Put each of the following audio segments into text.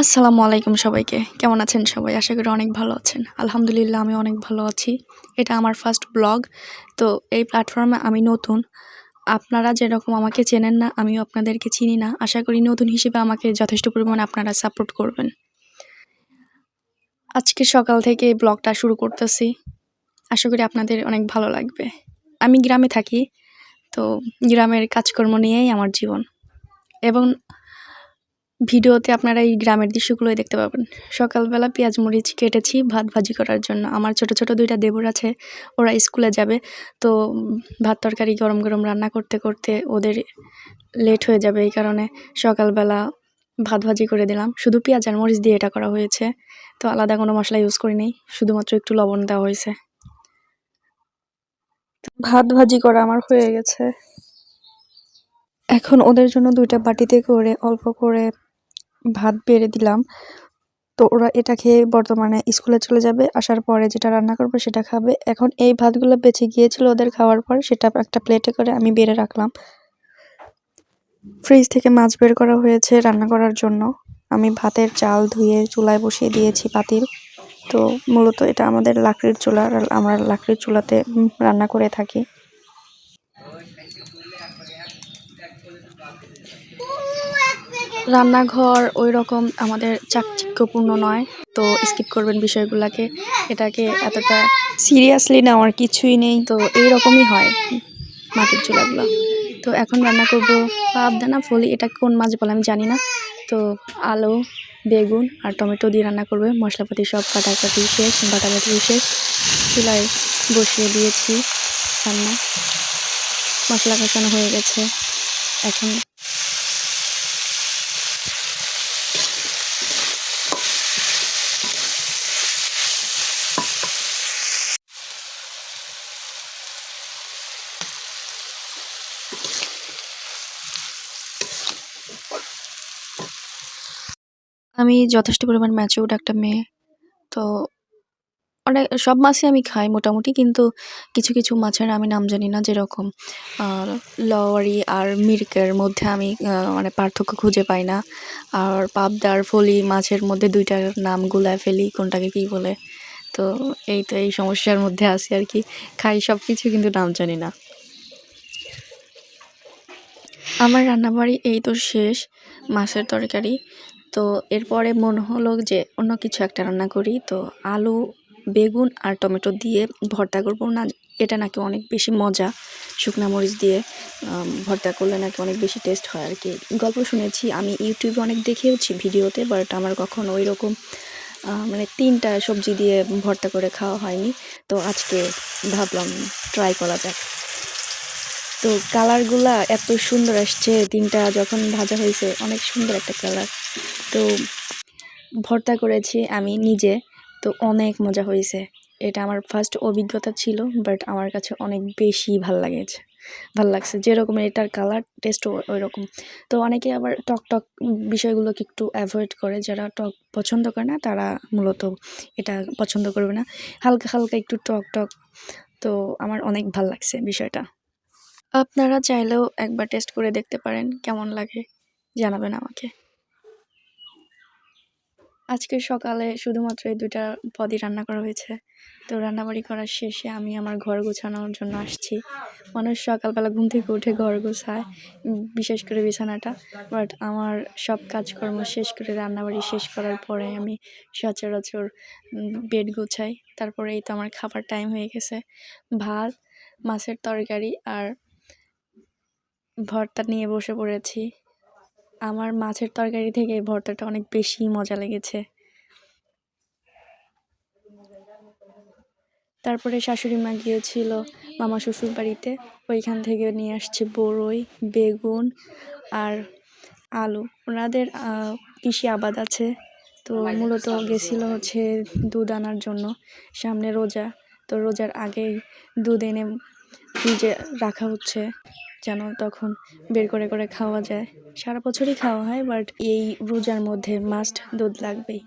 আসসালামু আলাইকুম সবাইকে। কেমন আছেন সবাই? আশা করি অনেক ভালো আছেন। আলহামদুলিল্লাহ, আমি অনেক ভালো আছি। এটা আমার ফার্স্ট ব্লগ তো এই প্ল্যাটফর্মে আমি নতুন। আপনারা যেরকম আমাকে চেনেন না, আমিও আপনাদেরকে চিনি না। আশা করি নতুন হিসেবে আমাকে যথেষ্ট পরিমাণে আপনারা সাপোর্ট করবেন। আজকে সকাল থেকে এই ব্লগটা শুরু করতেছি। আশা করি আপনাদের অনেক ভালো লাগবে। আমি গ্রামে থাকি, তো গ্রামের কাজকর্ম নিয়েই আমার জীবন। এবং ভিডিওতে আপনারা এই গ্রামের দৃশ্যগুলোই দেখতে পাবেন। সকালবেলা পেঁয়াজ মরিচ কেটেছি ভাত ভাজি করার জন্য। আমার ছোট ছোট দুইটা দেবর আছে, ওরা স্কুলে যাবে। তো ভাত তরকারি গরম গরম রান্না করতে করতে ওদের লেট হয়ে যাবে এই কারণে সকালবেলা ভাত ভাজি করে দিলাম। শুধু পেঁয়াজ আর মরিচ দিয়ে এটা করা হয়েছে। তো আলাদা কোনো মশলা ইউজ করি করিনি শুধুমাত্র একটু লবণ দেওয়া হয়েছে। ভাত ভাজি করা আমার হয়ে গেছে। এখন ওদের জন্য দুইটা বাটিতে করে অল্প করে ভাত বেড়ে দিলাম। তো ওরা এটা খেয়ে বর্তমানে স্কুলে চলে যাবে। আসার পরে যেটা রান্না করব সেটা খাবে। এখন এই ভাতগুলো বেঁচে গিয়েছিল ওদের খাওয়ার পর সেটা একটা প্লেটে করে আমি বেড়ে রাখলাম। ফ্রিজ থেকে মাছ বের করা হয়েছে রান্না করার জন্য। আমি ভাতের চাল ধুয়ে চুলায় বসিয়ে দিয়েছি পাতিল। তো মূলত এটা আমাদের লাকড়ির চুলা আমরা লাকড়ির চুলাতে রান্না করে থাকি। রান্নাঘর ওই রকম আমাদের চাকচিক্যপূর্ণ নয়। তো স্কিপ করবেন বিষয়গুলোকে। এটাকে এতটা সিরিয়াসলি নেওয়ার কিছুই নেই। তো এই রকমই হয় মাটির চুলাগুলো। তো এখন রান্না করব পাবদানা, ফলি। এটা কোন মাছ বলে আমি জানি না। তো আলু, বেগুন আর টমেটো দিয়ে রান্না করবে। মশলাপাতি সব কাটাকাটি শেষ বাটাবাটি শেষ। চুলায় বসিয়ে দিয়েছি রান্না। মশলা কষানো হয়ে গেছে। এখন আমি যথেষ্ট পরিমাণ ম্যাচিউরড একটা মেয়ে। তো অনেক, সব মাছই আমি খাই মোটামুটি, কিন্তু কিছু কিছু মাছের আমি নাম জানি না যেরকম। লওয়ারি আর মির্কের মধ্যে আমি মানে পার্থক্য খুঁজে পাই না। আর পাবদার ফলি মাছের মধ্যে দুইটার নাম গুলায় ফেলি, কোনটাকে কী বলে। তো এই তো এই সমস্যার মধ্যে আছি আর কি। খাই সব কিছু কিন্তু নাম জানি না। আমার রান্নাবাড়ি এই তো শেষ, মাছের তরকারি। তো এরপরে মনে হলো যে অন্য কিছু একটা রান্না করি। তো আলু, বেগুন আর টমেটো দিয়ে ভর্তা করব। না, এটা নাকি অনেক বেশি মজা শুকনা মরিচ দিয়ে ভর্তা করলে নাকি অনেক বেশি টেস্ট হয় আর কি গল্প শুনেছি, আমি ইউটিউবে অনেক দেখেওছি ভিডিওতে বাট আমার কখনো ওই রকম মানে তিনটা সবজি দিয়ে ভর্তা করে খাওয়া হয়নি। তো আজকে ভাবলাম ট্রাই করা যাক। তো কালারগুলা এত সুন্দর আসছে, তিনটা যখন ভাজা হয়েছে, অনেক সুন্দর একটা কালার তো ভর্তা করেছি আমি নিজে। তো অনেক মজা হয়েছে। এটা আমার ফার্স্ট অভিজ্ঞতা ছিল বাট আমার কাছে অনেক বেশি ভালো লাগেছে। ভালো লাগছে যেরকম এটার কালার টেস্টও ওই রকম তো অনেকে আবার টক টক বিষয়গুলোকে একটু অ্যাভয়েড করে, যারা টক পছন্দ করে না, তারা মূলত এটা পছন্দ করবে না। হালকা হালকা একটু টক টক। তো আমার অনেক ভালো লাগছে বিষয়টা। আপনারা চাইলেও একবার টেস্ট করে দেখতে পারেন, কেমন লাগে, জানাবেন আমাকে। আজকে সকালে শুধুমাত্র এই দুইটা পদই রান্না করা হয়েছে। তো রান্নাবাড়ি করার শেষে আমি আমার ঘর গোছানোর জন্য আসছি। মানুষ সকালবেলা ঘুম থেকে উঠে ঘর গোছায় বিশেষ করে বিছানাটা। বাট আমার সব কাজকর্ম শেষ করে রান্নাবাড়ি শেষ করার পরে আমি সচরাচর বেড গোছাই। তারপরে এই তো আমার খাবার টাইম হয়ে গেছে। ভাত, মাছের তরকারি আর ভর্তা নিয়ে বসে পড়েছি। আমার মাছের তরকারি থেকে ভর্তাটা অনেক বেশি মজা লেগেছে। তারপরে শাশুড়ি মা গিয়েছিল মামা শ্বশুর বাড়িতে। ওইখান থেকে নিয়ে আসছে বড়ই, বেগুন আর আলু। ওনাদের কৃষি আবাদ আছে। তো মূলত গেছিল হচ্ছে দুধ আনার জন্য, সামনে রোজা। তো রোজার আগেই দুধ এনে ফ্রিজে রাখা হচ্ছে, যেন তখন বের করে করে খাওয়া যায়। সারা বছরই খাওয়া হয়, বাট এই রোজার মধ্যে মাস্ট দুধ লাগবেই।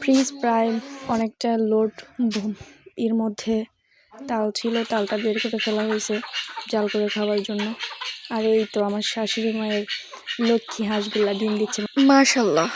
ফ্রিজ প্রায় অনেকটা লোড এর মধ্যে তাল ছিল, তালটা বের করে ফেলা হয়েছে জাল করে খাওয়ার জন্য। আর এই তো আমার শাশুড়ি মায়ের লক্ষ্মী হাঁসগুলা ডিম দিচ্ছে। মাশাল্লাহ।